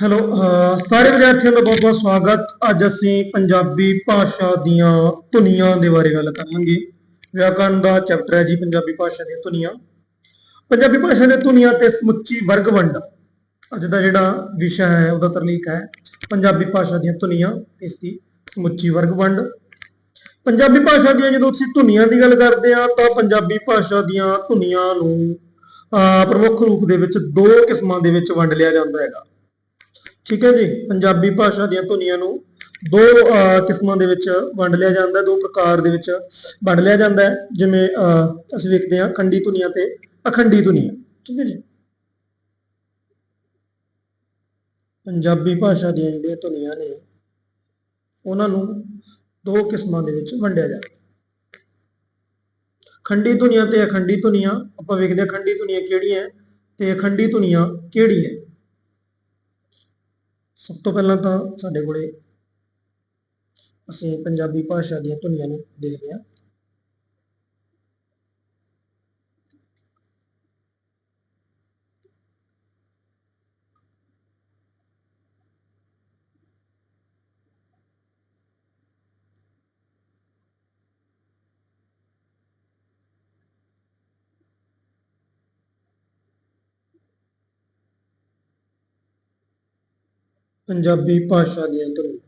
Hello ਸਾਰੇ ਵਿਦਿਆਰਥੀਆਂ ਦਾ ਬਹੁਤ ਬਹੁਤ ਸਵਾਗਤ। ਅੱਜ ਅਸੀਂ ਪੰਜਾਬੀ ਭਾਸ਼ਾ ਦੀਆਂ ਧੁਨੀਆਂ ਦੇ ਬਾਰੇ ਗੱਲ ਕਰਾਂਗੇ। ਵਿਆਕਰਨ ਦਾ ਚੈਪਟਰ ਹੈ ਜੀ, ਪੰਜਾਬੀ ਭਾਸ਼ਾ ਦੀਆਂ ਧੁਨੀਆਂ। ਪੰਜਾਬੀ ਭਾਸ਼ਾ ਦੇ ਧੁਨੀਆਂ ਤੇ ਸਮੁੱਚੀ ਵਰਗ ਵੰਡ ਅੱਜ ਦਾ ਜਿਹੜਾ ਵਿਸ਼ਾ ਹੈ, ਉਹਦਾ ਤਰਲੀਕ ਹੈ, ਪੰਜਾਬੀ ਭਾਸ਼ਾ ਦੀਆਂ ਧੁਨੀਆਂ, ਇਸ ਦੀ ਸਮੁੱਚੀ ਵਰਗ ਵੰਡ ਪੰਜਾਬੀ ਭਾਸ਼ਾ ਦੀਆਂ ਜਦੋਂ ਅਸੀਂ ਧੁਨੀਆਂ ਦੀ ਗੱਲ ਕਰਦੇ ਹਾਂ, ਤਾਂ ਪੰਜਾਬੀ ਭਾਸ਼ਾ ਦੀਆਂ ਧੁਨੀਆਂ ਨੂੰ ਪ੍ਰਮੁੱਖ ਰੂਪ ਦੇ ਵਿੱਚ ਦੋ ਕਿਸਮਾਂ ਦੇ ਵਿੱਚ ਵੰਡ ਲਿਆ ਜਾਂਦਾ ਹੈਗਾ। ਠੀਕ ਹੈ ਜੀ ਪੰਜਾਬੀ ਭਾਸ਼ਾ ਦੀਆਂ ਧੁਨੀਆਂ ਨੂੰ ਦੋ ਅਹ, ਕਿਸਮਾਂ ਦੇ ਵਿੱਚ ਵੰਡ ਲਿਆ ਜਾਂਦਾ ਦੋ ਪ੍ਰਕਾਰ ਦੇ ਵਿੱਚ ਵੰਡ ਲਿਆ ਜਾਂਦਾ ਹੈ ਜਿਵੇਂ ਅਹ, ਅਸੀਂ ਵੇਖਦੇ ਹਾਂ ਖੰਡੀ ਧੁਨੀਆਂ ਤੇ ਅਖੰਡੀ ਧੁਨੀਆਂ ਠੀਕ ਹੈ ਜੀ। ਪੰਜਾਬੀ ਭਾਸ਼ਾ ਦੀਆਂ ਜਿਹੜੀਆਂ ਧੁਨੀਆਂ ਨੇ ਉਹਨਾਂ ਨੂੰ ਦੋ ਕਿਸਮਾਂ ਦੇ ਵਿੱਚ ਵੰਡਿਆ ਜਾਂਦਾ ਖੰਡੀ ਧੁਨੀਆਂ ਤੇ ਅਖੰਡੀ ਧੁਨੀਆਂ ਆਪਾਂ ਵੇਖਦੇ ਹਾਂ ਖੰਡੀ ਧੁਨੀਆਂ ਕਿਹੜੀਆਂ ਹੈ ਤੇ ਅਖੰਡੀ ਧੁਨੀਆਂ ਕਿਹੜੀ ਹੈ। ਸਭ ਤੋਂ ਪਹਿਲਾਂ ਤਾਂ ਸਾਡੇ ਕੋਲੇ ਅਸੀਂ ਪੰਜਾਬੀ ਭਾਸ਼ਾ ਦੀਆਂ ਧੁਨੀਆਂ ਨੂੰ ਦੇਖਦੇ ਹਾਂ। ਪੰਜਾਬੀ ਭਾਸ਼ਾ ਦੀਆਂ ਧੁਨੀਆਂ।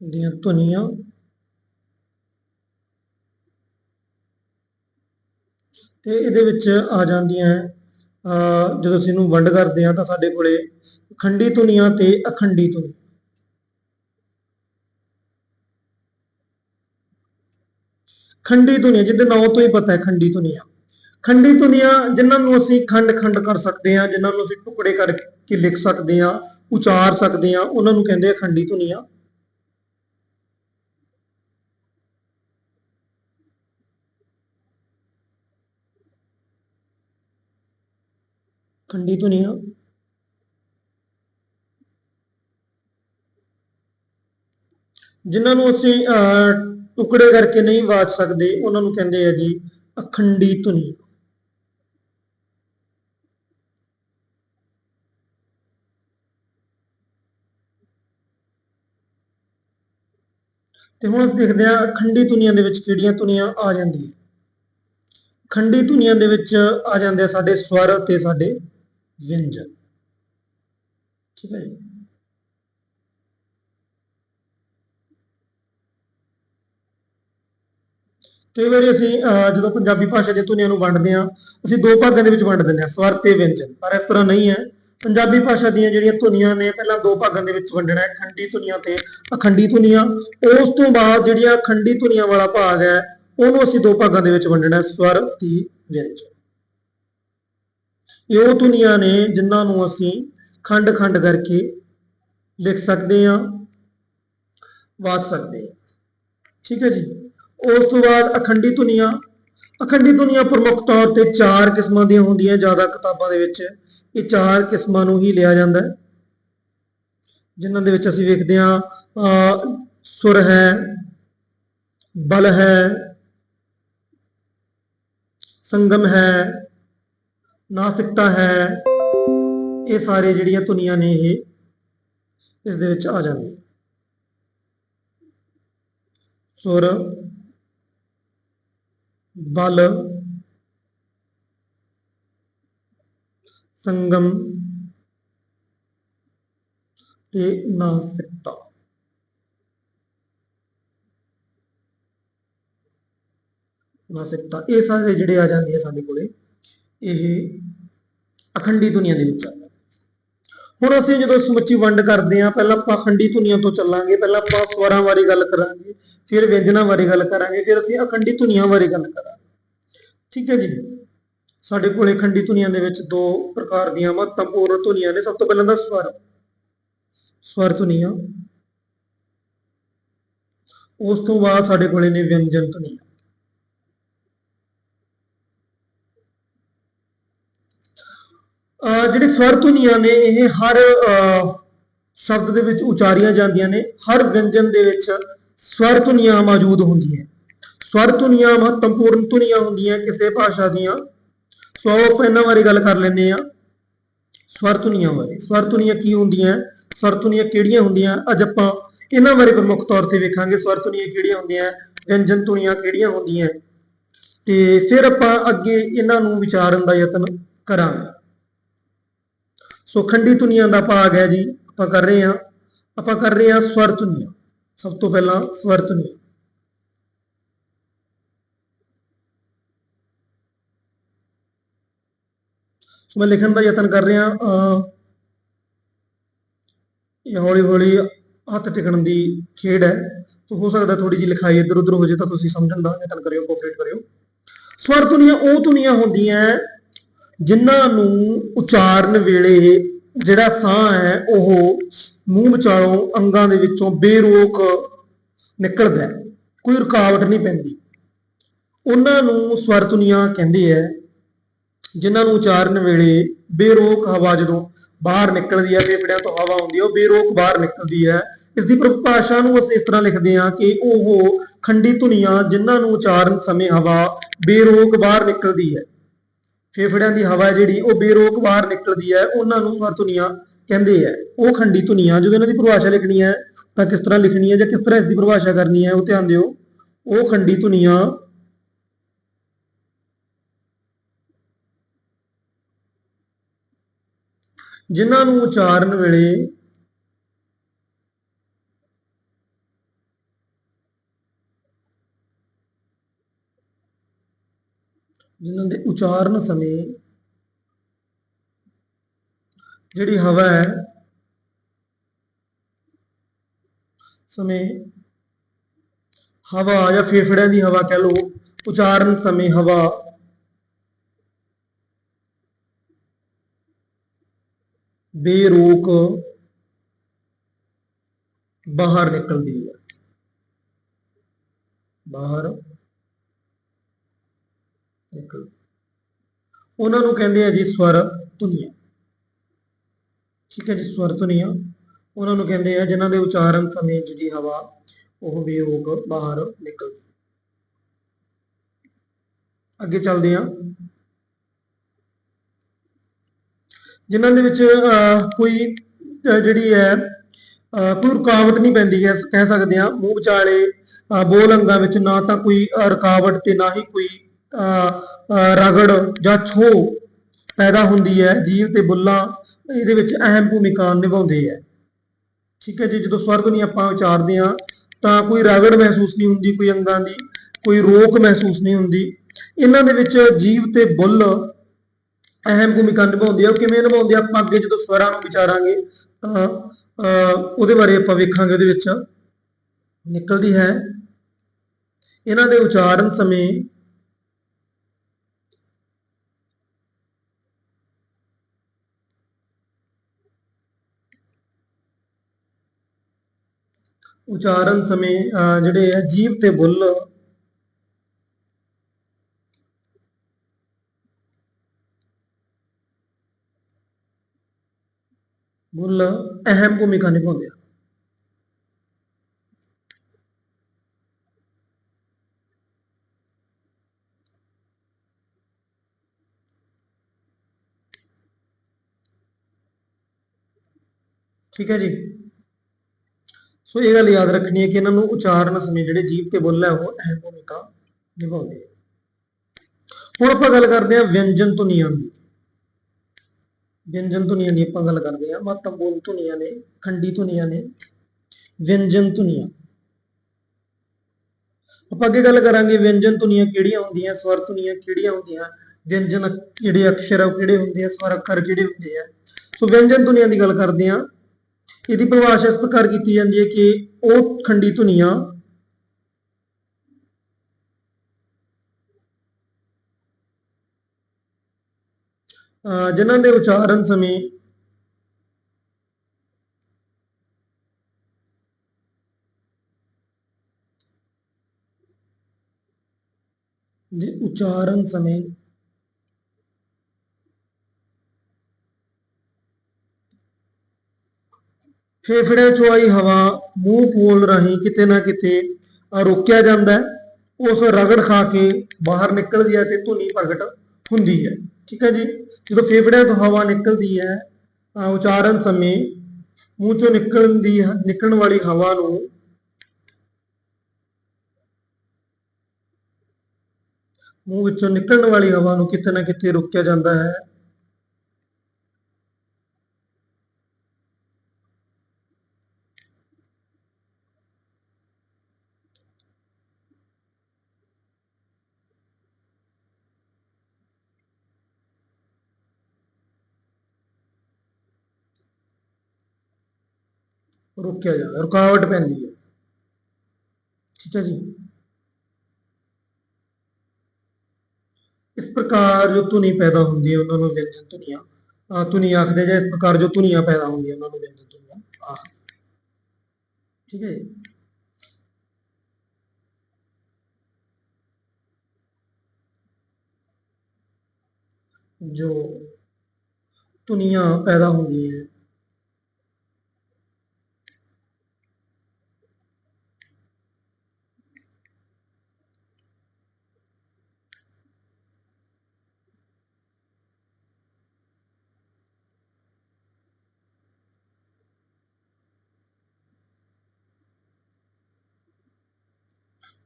ਦੀਆਂ ਧੁਨੀਆਂ। ਤੇ ਇਹਦੇ ਵਿੱਚ ਆ ਜਾਂਦੀਆਂ ਜਦੋਂ ਅਸੀਂ ਇਹਨੂੰ ਵੰਡ ਕਰਦੇ ਹਾਂ ਤਾਂ ਸਾਡੇ ਕੋਲੇ ਖੰਡੀ ਧੁਨੀਆਂ ਤੇ ਅਖੰਡੀ ਧੁਨੀ ਖੰਡੀ ਧੁਨੀਆਂ ਜਿਹਦੇ ਨਾਮ ਤੋਂ ਹੀ ਪਤਾ ਹੈ ਖੰਡੀ ਧੁਨੀਆਂ। ਖੰਡੀ ਧੁਨੀਆਂ ਜਿਨ੍ਹਾਂ ਨੂੰ ਅਸੀਂ ਖੰਡ-ਖੰਡ ਕਰ ਸਕਦੇ ਹਾਂ ਜਿਨ੍ਹਾਂ ਨੂੰ ਅਸੀਂ ਟੁਕੜੇ ਕਰਕੇ ਲਿਖ ਸਕਦੇ ਹਾਂ ਉਚਾਰ ਸਕਦੇ ਹਾਂ ਉਹਨਾਂ ਨੂੰ ਕਹਿੰਦੇ ਆ ਖੰਡੀ ਧੁਨੀਆਂ। ਖੰਡੀ ਧੁਨੀਆਂ। ਜਿਨ੍ਹਾਂ ਨੂੰ ਅਸੀਂ ਅਹ, ਟੁਕੜੇ ਕਰਕੇ ਨਹੀਂ ਵਾਚ ਸਕਦੇ, ਉਹਨਾਂ ਨੂੰ ਕਹਿੰਦੇ ਆ ਜੀ ਅਖੰਡੀ ਧੁਨੀ। ਤੇ ਹੁਣ ਅਸੀਂ ਦੇਖਦੇ ਹਾਂ ਖੰਡੀ ਧੁਨੀਆਂ ਦੇ ਵਿੱਚ ਕਿਹੜੀਆਂ ਧੁਨੀਆਂ ਆ ਜਾਂਦੀਆਂ। ਖੰਡੀ ਧੁਨੀਆਂ ਦੇ ਵਿੱਚ ਆ ਜਾਂਦੇ ਆ ਸਾਡੇ ਸਵਰ ਤੇ ਸਾਡੇ ਵਿਅੰਜਨ ਠੀਕ ਹੈ ਜੀ। ਕਈ ਵਾਰੀ ਅਸੀਂ ਜਦੋਂ ਪੰਜਾਬੀ ਭਾਸ਼ਾ ਦੀਆਂ ਧੁਨੀਆਂ ਨੂੰ ਵੰਡਦੇ ਹਾਂ, ਅਸੀਂ ਦੋ ਭਾਗਾਂ ਦੇ ਵਿੱਚ ਵੰਡ ਦਿੰਦੇ ਹਾਂ, ਸਵਰ ਤੇ ਵਿਅੰਜਨ। ਪਰ ਇਸ ਤਰ੍ਹਾਂ ਨਹੀਂ ਹੈ। ਪੰਜਾਬੀ ਭਾਸ਼ਾ ਦੀਆਂ ਜਿਹੜੀਆਂ ਧੁਨੀਆਂ ਨੇ, ਪਹਿਲਾਂ ਦੋ ਭਾਗਾਂ ਦੇ ਵਿੱਚ ਵੰਡਣਾ ਹੈ, ਖੰਡੀ ਧੁਨੀਆਂ ਤੇ ਅਖੰਡੀ ਧੁਨੀਆਂ। ਉਸ ਤੋਂ ਬਾਅਦ ਜਿਹੜੀਆਂ ਖੰਡੀ ਧੁਨੀਆਂ ਵਾਲਾ ਭਾਗ ਹੈ, ਉਹਨੂੰ ਅਸੀਂ ਦੋ ਭਾਗਾਂ ਦੇ ਵਿੱਚ ਵੰਡਣਾ ਹੈ, ਸਵਰ ਤੇ ਵਿਅੰਜਨ। ਇਹ ਉਹ ਧੁਨੀਆਂ ਨੇ ਜਿਨ੍ਹਾਂ ਨੂੰ ਅਸੀਂ ਖੰਡ-ਖੰਡ ਕਰਕੇ ਲਿਖ ਸਕਦੇ ਹਾਂ, ਵਾਚ ਸਕਦੇ ਹਾਂ। ਠੀਕ ਹੈ ਜੀ? ਉਸ ਤੋਂ ਬਾਅਦ ਅਖੰਡੀ ਧੁਨੀਆਂ ਅਖੰਡੀ ਧੁਨੀਆਂ ਪ੍ਰਮੁੱਖ ਤੌਰ ਤੇ ਚਾਰ ਕਿਸਮਾਂ ਦੀਆਂ ਹੁੰਦੀਆਂ ਜ਼ਿਆਦਾ ਕਿਤਾਬਾਂ ਦੇ ਵਿੱਚ, ਇਹ ਚਾਰ ਕਿਸਮਾਂ ਨੂੰ ਹੀ ਲਿਆ ਜਾਂਦਾ ਹੈ। ਜਿਨ੍ਹਾਂ ਦੇ ਵਿੱਚ ਅਸੀਂ ਵੇਖਦੇ ਹਾਂ ਸੁਰ ਹੈ, ਬਲ ਹੈ, ਸੰਗਮ ਹੈ, ਨਾਸਿਕਤਾ ਹੈ, ਇਹ ਸਾਰੇ ਜਿਹੜੀਆਂ ਧੁਨੀਆਂ ਨੇ ਇਹ ਇਸ ਦੇ ਵਿੱਚ ਆ ਜਾਂਦੀਆਂ। ਸੁਰ ਬਲ ਸੰਗਮ ਤੇ ਨਾਸਿਕਤਾ ਨਾਸਿਕਤਾ ਇਹ ਸਾਰੇ ਜਿਹੜੇ ਆ ਜਾਂਦੇ ਆ ਸਾਡੇ ਕੋਲੇ ਇਹ ਅਖੰਡੀ ਧੁਨੀਆਂ ਦੇ ਵਿੱਚ ਆ ਜਾਂਦੇ ਹੁਣ ਅਸੀਂ ਜਦੋਂ ਸਮੁੱਚੀ ਵੰਡ ਕਰਦੇ ਹਾਂ, ਪਹਿਲਾਂ ਆਪਾਂ ਅਖੰਡੀ ਧੁਨੀਆਂ ਤੋਂ ਚੱਲਾਂਗੇ, ਪਹਿਲਾਂ ਆਪਾਂ ਸਵਰਾਂ ਬਾਰੇ ਗੱਲ ਕਰਾਂਗੇ, ਫਿਰ ਵਿਅੰਜਨਾਂ ਬਾਰੇ ਗੱਲ ਕਰਾਂਗੇ, ਫਿਰ ਅਸੀਂ ਅਖੰਡੀ ਧੁਨੀਆਂ ਬਾਰੇ ਗੱਲ ਕਰਾਂਗੇ। ਠੀਕ ਹੈ ਜੀ? ਸਾਡੇ ਕੋਲੇ ਖੰਡੀ ਧੁਨੀਆਂ ਦੇ ਵਿੱਚ ਦੋ ਪ੍ਰਕਾਰ ਦੀਆਂ ਮਹੱਤਵਪੂਰਨ ਧੁਨੀਆਂ ਨੇ। ਸਭ ਤੋਂ ਪਹਿਲਾਂ ਤਾਂ ਸਵਰ। ਸਵਰ ਧੁਨੀਆਂ। ਉਸ ਤੋਂ ਬਾਅਦ ਸਾਡੇ ਕੋਲੇ ਨੇ ਵਿਅੰਜਨ ਧੁਨੀਆਂ। ਜਿਹੜੇ ਸਵਰ ਧੁਨੀਆਂ ਨੇ, ਇਹ ਹਰ ਸ਼ਬਦ ਦੇ ਵਿੱਚ ਉਚਾਰੀਆਂ ਜਾਂਦੀਆਂ ਨੇ। ਹਰ ਵਿਅੰਜਨ ਦੇ ਵਿੱਚ ਸਵਰ ਧੁਨੀਆਂ ਮੌਜੂਦ ਹੁੰਦੀਆਂ ਸਵਰ ਧੁਨੀਆਂ ਮਹੱਤਵਪੂਰਨ ਧੁਨੀਆਂ ਹੁੰਦੀਆਂ ਕਿਸੇ ਭਾਸ਼ਾ ਦੀਆਂ। ਸੋ ਆਓ ਆਪਾਂ ਇਹਨਾਂ ਬਾਰੇ ਗੱਲ ਕਰ ਲੈਂਦੇ ਆ ਸਵਰ ਧੁਨੀਆਂ ਬਾਰੇ। ਸਵਰ ਧੁਨੀਆਂ ਕੀ ਹੁੰਦੀਆਂ? ਸਵਰ ਧੁਨੀਆਂ ਕਿਹੜੀਆਂ ਹੁੰਦੀਆਂ? ਅੱਜ ਆਪਾਂ ਇਹਨਾਂ ਬਾਰੇ ਪ੍ਰਮੁੱਖ ਤੌਰ ਤੇ ਵੇਖਾਂਗੇ। ਸਵਰ ਧੁਨੀਆਂ ਕਿਹੜੀਆਂ ਹੁੰਦੀਆਂ? ਵਿਅੰਜਨ ਧੁਨੀਆਂ ਕਿਹੜੀਆਂ ਹੁੰਦੀਆਂ? ਤੇ ਫਿਰ ਆਪਾਂ ਅੱਗੇ ਇਹਨਾਂ ਨੂੰ ਵਿਚਾਰਨ ਦਾ ਯਤਨ ਕਰਾਂਗੇ। ਸੋ ਖੰਡੀ ਧੁਨੀਆਂ ਦਾ ਭਾਗ ਹੈ ਜੀ, ਆਪਾਂ ਕਰ ਰਹੇ ਹਾਂ, ਆਪਾਂ ਕਰ ਰਹੇ ਹਾਂ ਸਵਰ ਧੁਨੀਆਂ। ਸਭ ਤੋਂ ਪਹਿਲਾਂ ਸਵਰ ਧੁਨੀਆਂ। ਸੋ ਮੈਂ ਲਿਖਣ ਦਾ ਯਤਨ ਕਰ ਰਿਹਾ ਅ ਇਹ ਹੌਲੀ ਹੌਲੀ ਹੱਥ ਟਿਕਣ ਦੀ ਖੇਡ ਹੈ। ਸੋ ਹੋ ਸਕਦਾ ਥੋੜੀ ਜਿਹੀ ਲਿਖਾਈ ਇੱਧਰ ਉੱਧਰ ਹੋ ਜੇ ਤਾਂ ਤੁਸੀਂ ਸਮਝਣ ਦਾ ਯਤਨ ਕਰਿਓ ਕੋਪਰੇਟ ਕਰਿਓ। ਸਵਰ ਧੁਨੀਆਂ, ਉਹ ਧੁਨੀਆਂ ਹੁੰਦੀਆਂ ਜਿਨ੍ਹਾਂ ਨੂੰ ਉਚਾਰਨ ਵੇਲੇ ਜਿਹੜਾ ਸਾਹ ਹੈ, ਉਹ ਮੂੰਹ ਵਿਚਾਲੋਂ ਅੰਗਾਂ ਦੇ ਵਿੱਚੋਂ ਬੇਰੋਕ ਨਿਕਲਦਾ ਕੋਈ ਰੁਕਾਵਟ ਨਹੀਂ ਪੈਂਦੀ। ਉਹਨਾਂ ਨੂੰ ਸਵਰ ਧੁਨੀਆਂ ਕਹਿੰਦੇ ਆ ਜਿਨ੍ਹਾਂ ਨੂੰ ਉਚਾਰਨ ਵੇਲੇ ਬੇਰੋਕ ਹਵਾ ਜਦੋਂ ਬਾਹਰ ਨਿਕਲਦੀ ਹੈ ਫੇਫੜਿਆਂ ਤੋਂ ਹਵਾ ਆਉਂਦੀ ਹੈ, ਉਹ ਬੇਰੋਕ ਬਾਹਰ ਨਿਕਲਦੀ ਹੈ। ਇਸ ਦੀ ਪਰਿਭਾਸ਼ਾ ਨੂੰ ਅਸੀਂ ਇਸ ਤਰ੍ਹਾਂ ਲਿਖਦੇ ਹਾਂ ਕਿ ਉਹ ਖੰਡੀ ਧੁਨੀਆਂ ਜਿਨ੍ਹਾਂ ਨੂੰ ਉਚਾਰਨ ਸਮੇਂ ਹਵਾ ਬੇਰੋਕ ਬਾਹਰ ਨਿਕਲਦੀ ਹੈ। ਫੇਫੜਿਆਂ ਦੀ ਹਵਾ ਜਿਹੜੀ, ਉਹ ਬੇਰੋਕ ਬਾਹਰ ਨਿਕਲਦੀ ਹੈ, ਉਹਨਾਂ ਨੂੰ ਸਵਰ ਕਹਿੰਦੇ ਆ ਉਹ ਖੰਡੀ ਧੁਨੀਆਂ, ਜਦੋਂ ਇਹਨਾਂ ਦੀ ਪਰਿਭਾਸ਼ਾ ਲਿਖਣੀ ਹੈ, ਤਾਂ ਕਿਸ ਤਰ੍ਹਾਂ ਲਿਖਣੀ ਹੈ ਜਾਂ ਕਿਸ ਤਰ੍ਹਾਂ ਇਸ ਦੀ ਪਰਿਭਾਸ਼ਾ ਕਰਨੀ ਹੈ, ਉਹ ਧਿਆਨ ਦਿਓ। ਉਹ ਖੰਡੀ ਧੁਨੀਆਂ ਜਿਨ੍ਹਾਂ ਨੂੰ ਉਚਾਰਨ ਵੇਲੇ ਜਿਨ੍ਹਾਂ ਦੇ ਉਚਾਰਨ ਸਮੇਂ ਜਿਹੜੀ ਹਵਾ ਹੈ, ਸਮੇਂ ਹਵਾ ਜਾਂ ਫੇਫੜਿਆਂ ਦੀ ਹਵਾ ਕਹਿ ਲਓ, ਉਚਾਰਨ ਸਮੇਂ ਹਵਾ। ਬੇਰੋਕ ਬਾਹਰ ਨਿਕਲਦੀ ਹੈ। ਬਾਹਰ ਨਿਕਲ ਉਹਨਾਂ ਨੂੰ ਕਹਿੰਦੇ ਆ ਜੀ ਸਵਰ ਧੁਨੀਆਂ। ਠੀਕ ਹੈ ਜੀ ਸਵਰ ਧੁਨੀਆਂ। ਉਹਨਾਂ ਨੂੰ ਕਹਿੰਦੇ ਆ ਜਿਨ੍ਹਾਂ ਦੇ ਉਚਾਰਨ ਸਮੇਂ ਜਿਹੜੀ ਹਵਾ ਉਹ ਬੇਰੋਕ ਬਾਹਰ ਨਿਕਲਦੀ ਅੱਗੇ ਚੱਲਦੇ ਆ ਜਿਨ੍ਹਾਂ ਦੇ ਵਿੱਚ ਅਹ, ਕੋਈ ਜਿਹੜੀ ਹੈ ਅਹ, ਕੋਈ ਰੁਕਾਵਟ ਨਹੀਂ ਪੈਂਦੀ ਹੈ ਕਹਿ ਸਕਦੇ ਆ ਮੂੰਹ ਵਿਚਾਲੇ ਅਹ, ਬੋਲ ਅੰਗਾਂ ਵਿੱਚ ਨਾ ਤਾਂ ਕੋਈ ਰੁਕਾਵਟ ਤੇ ਨਾ ਹੀ ਕੋਈ ਰਗੜ ਜਾਂ ਛੋ ਪੈਦਾ ਹੁੰਦੀ ਹੈ ਜੀਵ ਤੇ ਬੁੱਲਾਂ ਇਹਦੇ ਵਿੱਚ ਅਹਿਮ ਭੂਮਿਕਾ ਨਿਭਾਉਂਦੇ ਹੈ। ਠੀਕ ਹੈ ਜੀ ਜਦੋਂ ਸਵਰ ਧੁਨੀ ਆਪਾਂ ਉਚਾਰਦੇ ਆ ਤਾਂ ਕੋਈ ਰਗੜ ਮਹਿਸੂਸ ਨਹੀਂ ਹੁੰਦੀ ਕੋਈ ਅੰਗਾਂ ਦੀ ਕੋਈ ਰੋਕ ਮਹਿਸੂਸ ਨਹੀਂ ਹੁੰਦੀ। ਇਹਨਾਂ ਦੇ ਵਿੱਚ ਜੀਵ ਤੇ ਬੁੱਲ ਅਹਿਮ ਭੂਮਿਕਾ ਨਿਭਾਉਂਦੇ ਆ। ਉਹ ਕਿਵੇਂ ਨਿਭਾਉਂਦੇ ਆ? ਆਪਾਂ ਅੱਗੇ ਜਦੋਂ ਸਵਰਾਂ ਨੂੰ ਵਿਚਾਰਾਂਗੇ ਤਾਂ ਅਹ, ਉਹਦੇ ਬਾਰੇ ਆਪਾਂ ਵੇਖਾਂਗੇ ਉਹਦੇ ਵਿੱਚ। ਨਿਕਲਦੀ ਹੈ। ਇਹਨਾਂ ਦੇ ਉਚਾਰਨ ਸਮੇਂ ਉਚਾਰਨ ਸਮੇਂ ਅਹ, ਜਿਹੜੇ ਆ ਜੀਭ ਤੇ ਬੁੱਲ ਬੁੱਲ ਅਹਿਮ ਭੂਮਿਕਾ ਨਿਭਾਉਂਦੇ ਆ ਠੀਕ ਹੈ ਜੀ ਸੋ ਇਹ ਗੱਲ ਯਾਦ ਰੱਖਣੀ ਹੈ ਕਿ ਇਹਨਾਂ ਨੂੰ ਉਚਾਰਨ ਸਮੇਂ ਜਿਹੜੇ ਜੀਭ ਤੇ ਬੁੱਲ ਹੈ ਉਹ ਅਹਿਮ ਭੂਮਿਕਾ ਨਿਭਾਉਂਦੇ ਹੈ ਹੁਣ ਆਪਾਂ ਗੱਲ ਕਰਦੇ ਹਾਂ ਵਿਅੰਜਨ ਧੁਨੀਆਂ ਦੀ। ਵਿਅੰਜਨ ਧੁਨੀਆਂ ਦੀ ਆਪਾਂ ਗੱਲ ਕਰਦੇ ਹਾਂ ਮਹੱਤਵਪੂਰਨ ਧੁਨੀਆਂ ਨੇ, ਖੰਡੀ ਧੁਨੀਆਂ ਨੇ, ਵਿਅੰਜਨ ਧੁਨੀਆਂ। ਆਪਾਂ ਅੱਗੇ ਗੱਲ ਕਰਾਂਗੇ ਵਿਅੰਜਨ ਧੁਨੀਆਂ ਕਿਹੜੀਆਂ ਹੁੰਦੀਆਂ, ਸਵਰ ਧੁਨੀਆਂ ਕਿਹੜੀਆਂ ਹੁੰਦੀਆਂ, ਵਿਅੰਜਨ ਜਿਹੜੇ ਅਕਸ਼ਰ ਆ ਉਹ ਕਿਹੜੇ ਹੁੰਦੇ ਆ, ਸਵਰ ਅੱਖਰ ਕਿਹੜੇ ਹੁੰਦੇ ਆ। ਸੋ ਵਿਅੰਜਨ ਧੁਨੀਆਂ ਦੀ ਗੱਲ ਕਰਦੇ ਹਾਂ। ਇਹਦੀ ਪਰਿਭਾਸ਼ਾ ਇਸ ਪ੍ਰਕਾਰ ਕੀਤੀ ਜਾਂਦੀ ਹੈ ਕਿ ਉਹ ਖੰਡੀ ਧੁਨੀਆਂ ਅਹ ਜਿਨ੍ਹਾਂ ਦੇ ਉਚਾਰਨ ਸਮੇਂ ਦੇ ਉਚਾਰਨ ਸਮੇਂ ਫੇਫੜਿਆਂ ਚੋਂ ਆਈ ਹਵਾ, ਮੂੰਹ ਪੋਲ ਰਾਹੀਂ ਕਿਤੇ ਨਾ ਕਿਤੇ ਰੋਕਿਆ ਜਾਂਦਾ ਉਸ ਰਗੜ ਖਾ ਕੇ ਬਾਹਰ ਨਿਕਲਦੀ ਹੈ ਤੇ ਧੁਨੀ ਪ੍ਰਗਟ ਹੁੰਦੀ ਹੈ। ਠੀਕ ਹੈ ਜੀ? ਜਦੋਂ ਫੇਫੜਿਆਂ ਤੋਂ ਹਵਾ ਨਿਕਲਦੀ ਹੈ ਉਚਾਰਨ ਸਮੇਂ ਮੂੰਹ ਚੋਂ ਨਿਕਲਣ ਦੀ ਨਿਕਲਣ ਵਾਲੀ ਹਵਾ ਨੂੰ ਮੂੰਹ ਵਿੱਚੋਂ ਨਿਕਲਣ ਵਾਲੀ ਹਵਾ ਨੂੰ ਕਿਤੇ ਨਾ ਕਿਤੇ ਰੋਕਿਆ ਜਾਂਦਾ ਹੈ। ਰੋਕਿਆ ਜਾਂਦਾ ਰੁਕਾਵਟ ਪੈਂਦੀ ਹੈ ਠੀਕ ਹੈ ਜੀ ਇਸ ਪ੍ਰਕਾਰ ਜੋ ਧੁਨੀ ਪੈਦਾ ਹੁੰਦੀ ਹੈ ਉਹਨਾਂ ਨੂੰ ਵਿਅੰਜਨ ਧੁਨੀਆਂ ਅਹ ਧੁਨੀ ਆਖਦੇ ਜਾਂ ਇਸ ਪ੍ਰਕਾਰ ਜੋ ਧੁਨੀਆਂ ਪੈਦਾ ਹੁੰਦੀਆਂ ਉਹਨਾਂ ਨੂੰ ਵਿਅੰਜਨ ਧੁਨੀਆਂ ਆਖਦੇ ਠੀਕ ਹੈ ਜੀ ਜੋ ਧੁਨੀਆਂ ਪੈਦਾ ਹੁੰਦੀਆਂ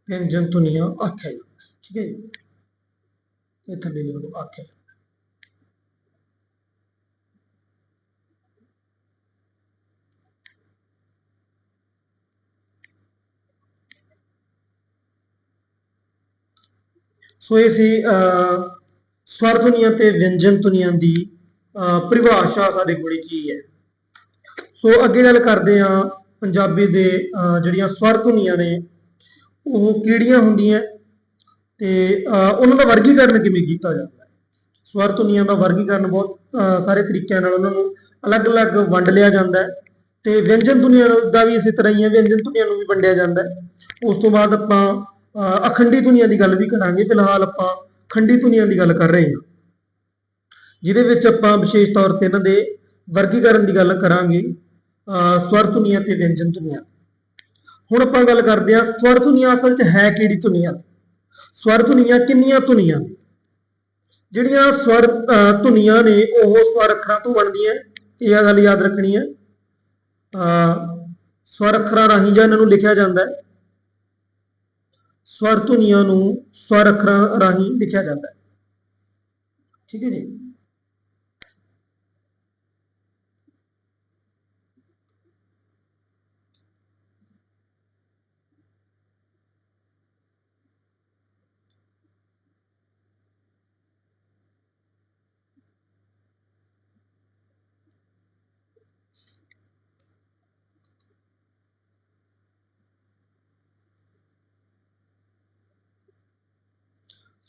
ਵਿਅੰਜਨ ਧੁਨੀਆਂ ਆਖਿਆ ਜਾਂਦਾ ਠੀਕ ਹੈ ਜੀ? ਇਹ ਥੱਲੇ ਲਿਖ ਲਓ ਆਖਿਆ ਜਾਂਦਾ ਸੋ ਇਹ ਸੀ ਅਹ, ਸਵਰ ਧੁਨੀਆਂ ਤੇ ਵਿਅੰਜਨ ਧੁਨੀਆਂ ਦੀ ਅਹ, ਪਰਿਭਾਸ਼ਾ ਸਾਡੇ ਕੋਲ ਕੀ ਹੈ। ਸੋ ਅੱਗੇ ਗੱਲ ਕਰਦੇ ਹਾਂ ਪੰਜਾਬੀ ਦੇ ਅਹ, ਜਿਹੜੀਆਂ ਸਵਰ ਧੁਨੀਆਂ ਨੇ ਉਹ ਕਿਹੜੀਆਂ ਹੁੰਦੀਆਂ? ਤੇ ਉਹਨਾਂ ਦਾ ਵਰਗੀਕਰਨ ਕਿਵੇਂ ਕੀਤਾ ਜਾਂਦਾ ਹੈ? ਸਵਰ ਧੁਨੀਆਂ ਦਾ ਵਰਗੀਕਰਨ ਬਹੁਤ ਸਾਰੇ ਤਰੀਕਿਆਂ ਨਾਲ ਉਹਨਾਂ ਨੂੰ ਅਲੱਗ-ਅਲੱਗ ਵੰਡ ਲਿਆ ਜਾਂਦਾ ਹੈ ਤੇ ਵਿਅੰਜਨ ਧੁਨੀਆਂ ਦਾ ਵੀ ਇਸੇ ਤਰ੍ਹਾਂ ਹੀ ਹੈ ਵਿਅੰਜਨ ਧੁਨੀਆਂ ਨੂੰ ਵੀ ਵੰਡਿਆ ਜਾਂਦਾ ਹੈ। ਉਸ ਤੋਂ ਬਾਅਦ ਆਪਾਂ ਅਖੰਡੀ ਧੁਨੀਆਂ ਦੀ ਗੱਲ ਵੀ ਕਰਾਂਗੇ। ਫਿਲਹਾਲ ਆਪਾਂ ਖੰਡੀ ਧੁਨੀਆਂ ਦੀ ਗੱਲ ਕਰ ਰਹੇ ਹਾਂ। ਜਿਹਦੇ ਵਿੱਚ ਆਪਾਂ ਵਿਸ਼ੇਸ਼ ਤੌਰ ਤੇ ਇਹਨਾਂ ਦੇ ਵਰਗੀਕਰਨ ਦੀ ਗੱਲ ਕਰਾਂਗੇ। ਅਹ, ਸਵਰ ਧੁਨੀਆਂ ਤੇ ਵਿਅੰਜਨ ਧੁਨੀਆਂ। ਹੁਣ ਆਪਾਂ ਗੱਲ ਕਰਦੇ ਹਾਂ ਸਵਰ ਧੁਨੀਆਂ ਅਸਲ 'ਚ ਹੈ ਕਿਹੜੀ ਧੁਨੀਆਂ ਸਵਰ ਧੁਨੀਆਂ ਕਿੰਨੀਆਂ ਧੁਨੀਆਂ ਜਿਹੜੀਆਂ ਸਵਰ ਧੁਨੀਆਂ ਨੇ ਉਹ ਸਵਰ ਅੱਖਰਾਂ ਤੋਂ ਬਣਦੀਆਂ ਇਹ ਗੱਲ ਯਾਦ ਰੱਖਣੀ ਹੈ। ਅਹ, ਸਵਰ ਅੱਖਰਾਂ ਰਾਹੀਂ ਜਾਂ ਇਹਨਾਂ ਨੂੰ ਲਿਖਿਆ ਜਾਂਦਾ ਹੈ। ਸਵਰ ਧੁਨੀਆਂ ਨੂੰ ਸਵਰ ਅੱਖਰਾਂ ਰਾਹੀਂ ਲਿਖਿਆ ਜਾਂਦਾ ਹੈ। ਠੀਕ ਹੈ ਜੀ?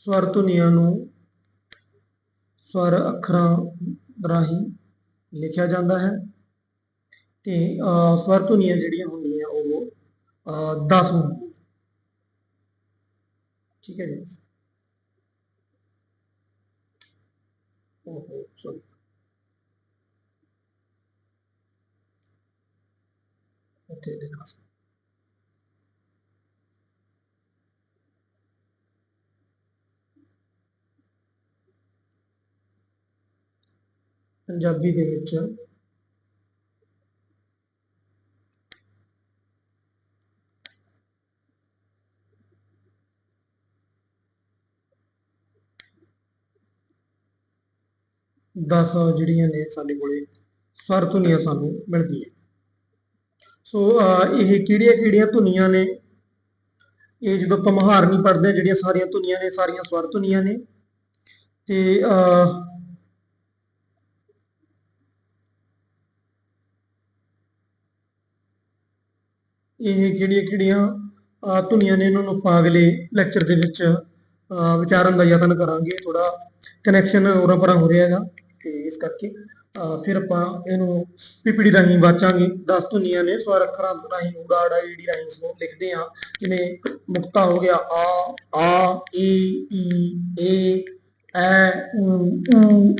ਸਵਰ ਧੁਨੀਆਂ ਨੂੰ ਸਵਰ ਅੱਖਰਾਂ ਰਾਹੀਂ ਲਿਖਿਆ ਜਾਂਦਾ ਹੈ ਤੇ ਸਵਰ ਧੁਨੀਆਂ ਜਿਹੜੀਆਂ ਹੁੰਦੀਆਂ ਉਹ 10 ਹੁੰਦੀਆਂ ਠੀਕ ਹੈ ਜੀ। ਓਹੋ ਸੌਰੀ ਇੱਥੇ ਲਿਖਣਾ ਪੰਜਾਬੀ ਦੇ ਵਿੱਚ। ਦਸ ਜਿਹੜੀਆਂ ਨੇ ਸਾਡੇ ਕੋਲੇ ਸਵਰ ਧੁਨੀਆਂ ਸਾਨੂੰ ਮਿਲਦੀਆਂ। ਸੋ ਇਹ ਕਿਹੜੀਆਂ ਕਿਹੜੀਆਂ ਧੁਨੀਆਂ ਨੇ? ਇਹ ਜਦੋਂ ਆਪਾਂ ਮਹਾਰਨੀ ਪੜ੍ਹਦੇ ਜਿਹੜੀਆਂ ਸਾਰੀਆਂ ਧੁਨੀਆਂ ਨੇ ਸਾਰੀਆਂ ਸਵਰ ਧੁਨੀਆਂ ਨੇ। ਤੇ ਅਹ, ਇਹ ਕਿਹੜੀਆਂ ਕਿਹੜੀਆਂ ਧੁਨੀਆਂ ਨੇ ਇਹਨਾਂ ਨੂੰ ਆਪਾਂ ਅਗਲੇ ਲੈਕਚਰ ਦੇ ਵਿੱਚ ਵਿਚਾਰਨ ਦਾ ਯਤਨ ਕਰਾਂਗੇ ਥੋੜਾ ਕਨੈਕਸ਼ਨ ਉਰਾਂ ਪਰਾਂ ਹੋ ਰਿਹਾ ਹੈਗਾ ਤੇ ਇਸ ਕਰਕੇ ਅਹ, ਫਿਰ ਆਪਾਂ ਇਹਨੂੰ ਪੀਪੀਡੀ ਰਾਹੀਂ ਵਾਚਾਂਗੇ। 10 ਧੁਨੀਆਂ ਨੇ ਸਵਰ ਅੱਖਰਾਂ ਰਾਹੀਂ ਊੜਾ ਆੜਾ ਈੜੀ ਰਾਹੀਂ ਇਸ ਨੂੰ ਲਿਖਦੇ ਹਾਂ। ਜਿਵੇਂ ਮੁਕਤਾ ਹੋ ਗਿਆ ਆ ਆ ਈ ਈ ਏ ਐ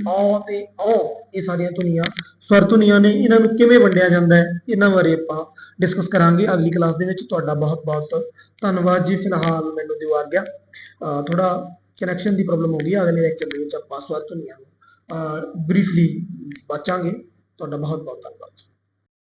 ਔ ਤੇ ਔ ਇਹ ਸਾਰੀਆਂ ਧੁਨੀਆਂ ਸਵਰ ਧੁਨੀਆਂ ਨੇ ਇਹਨਾਂ ਨੂੰ ਕਿਵੇਂ ਵੰਡਿਆ ਜਾਂਦਾ ਹੈ ਇਹਨਾਂ ਬਾਰੇ ਆਪਾਂ ਡਿਸਕਸ ਕਰਾਂਗੇ ਅਗਲੀ ਕਲਾਸ ਦੇ ਵਿੱਚ। ਤੁਹਾਡਾ ਬਹੁਤ ਬਹੁਤ ਧੰਨਵਾਦ ਜੀ। ਫਿਲਹਾਲ ਮੈਨੂੰ ਦਿਓ ਆਗਿਆ। ਥੋੜਾ ਕਨੈਕਸ਼ਨ ਦੀ ਪ੍ਰੋਬਲਮ ਹੋ ਗਈ ਹੈ, ਅਗਲੇ ਲੈਕਚਰ ਦੇ ਵਿੱਚ ਆਪਾਂ ਸਵਰ ਧੁਨੀਆਂ ਨੂੰ ਬਰੀਫਲੀ ਬਾਚਾਂਗੇ। ਤੁਹਾਡਾ ਬਹੁਤ ਬਹੁਤ ਧੰਨਵਾਦ